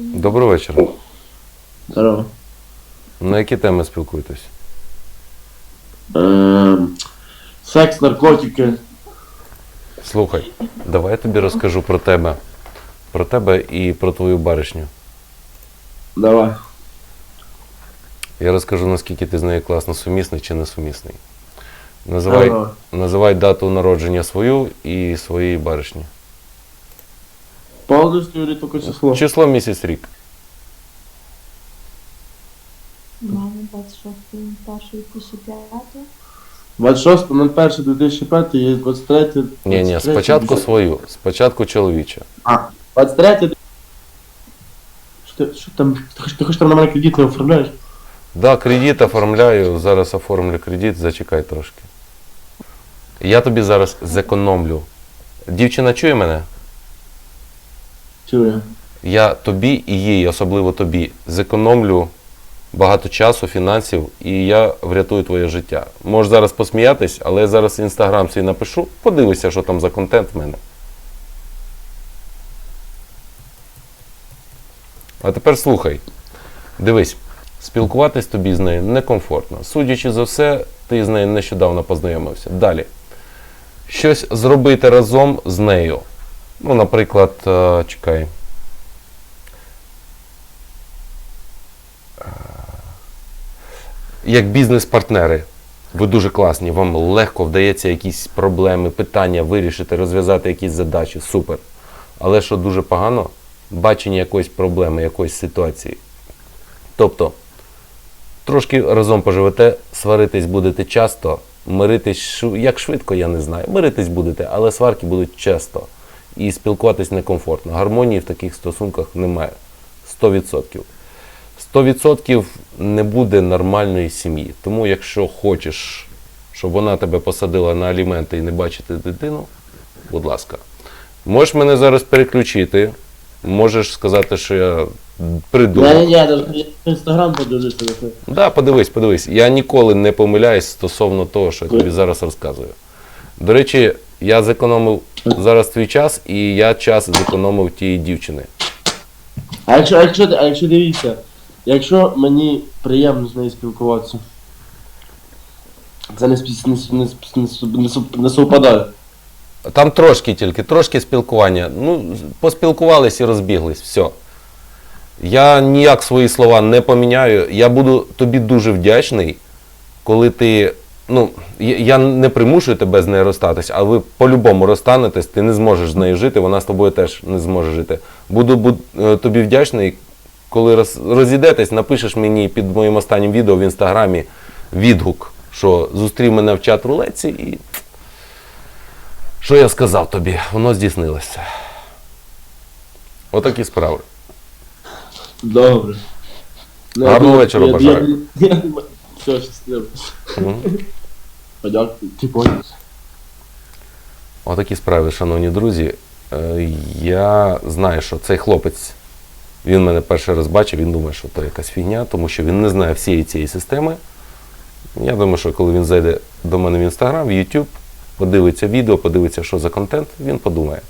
Добрий вечір. Здорово. На які теми спілкуєтесь? Ем, секс, наркотики. Слухай, давай я тобі розкажу про тебе. Про тебе і про твою баришню. Давай. Я розкажу, наскільки ти з нею класно сумісний чи несумісний. Називай, називай дату народження свою і своєї баришні. Повністю или тільки число? Число місяць рік. Мене 26 перший 2005. 26 на 1 2005 є 23 Ні, ні, спочатку свою, спочатку чоловіча. А, 23 Що ти, що там, ти хочеш там на мене кредит не оформляєш? Да, кредит оформляю, зараз оформлю кредит, зачекай трошки. Я тобі зараз зекономлю. Дівчина чує мене? Чую. Я тобі і їй, особливо тобі, зекономлю багато часу, фінансів, і я врятую твоє життя. Можеш зараз посміятись, але я зараз інстаграм свій напишу, подивися, що там за контент в мене. А тепер слухай. Дивись, спілкуватись тобі з нею некомфортно. Судячи за все, ти з нею нещодавно познайомився. Далі. Щось зробити разом з нею. Ну, наприклад, е, чекай. Е, Як бізнес-партнери. Ви дуже класні, вам легко вдається якісь проблеми, питання вирішити, розв'язати якісь задачі. Супер. Але що дуже погано, бачення якоїсь проблеми, якоїсь ситуації. Тобто, трошки разом поживете, сваритись будете часто, миритись як швидко, я не знаю. Миритись будете, але сварки будуть часто. І спілкуватись некомфортно. Гармонії в таких стосунках немає. 100%. 100% не буде нормальної сім'ї. Тому, якщо хочеш, щоб вона тебе посадила на аліменти і не бачити дитину, будь ласка. Можеш мене зараз переключити, можеш сказати, що я придумав. Ні, навіть інстаграм подивлюся. Да, подивись, подивись. Я ніколи не помиляюсь стосовно того, що я тобі зараз розказую. До речі, я зекономив зараз твій час, і я час зекономив тієї дівчини. А якщо, а якщо, а якщо дивіться, якщо мені приємно з нею спілкуватися, це не, спі- не, с- не, с- не, с- не, не совпадає. Там трошки тільки, трошки спілкування. Ну, поспілкувались і розбіглись. Все. Я ніяк свої слова не поміняю. Я буду тобі дуже вдячний, коли ти. Ну, я- не примушую тебе з нею розстатись, а ви по-любому розстанетесь, ти не зможеш з нею жити, вона з тобою теж не зможе жити. Буду, буд- е, тобі вдячний, коли роз, розійдетесь, напишеш мені під моїм останнім відео в інстаграмі відгук, що зустрів мене в чат рулетці і що я сказав тобі? Воно здійснилося. Отакі справи. Добре. Ну, Гарного вечора бажаю. Все, щасливо. Подякую. Отакі справи, шановні друзі. Е, Я знаю, що цей хлопець, він мене перший раз бачив, він думає, що це якась фігня, тому що він не знає всієї цієї системи. Я думаю, що коли він зайде до мене в інстаграм, в YouTube, подивиться відео, подивиться, що за контент, він подумає.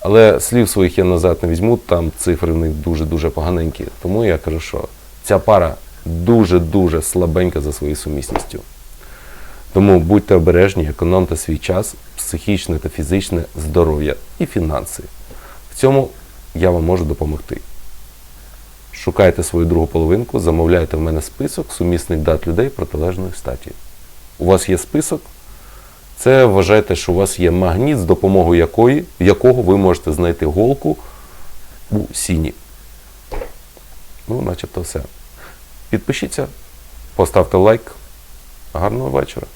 Але слів своїх я назад не візьму, там цифри в них дуже-дуже поганенькі. Тому я кажу, що ця пара дуже-дуже слабенька за своєю сумісністю. Тому будьте обережні, економте свій час, психічне та фізичне здоров'я і фінанси. В цьому я вам можу допомогти. Шукайте свою другу половинку, замовляйте в мене список сумісних дат людей протилежної статі. У вас є список, це вважайте, що у вас є магніт, з допомогою якої, якого ви можете знайти голку у сіні. Ну, начебто все. Підпишіться, поставте лайк. Гарного вечора.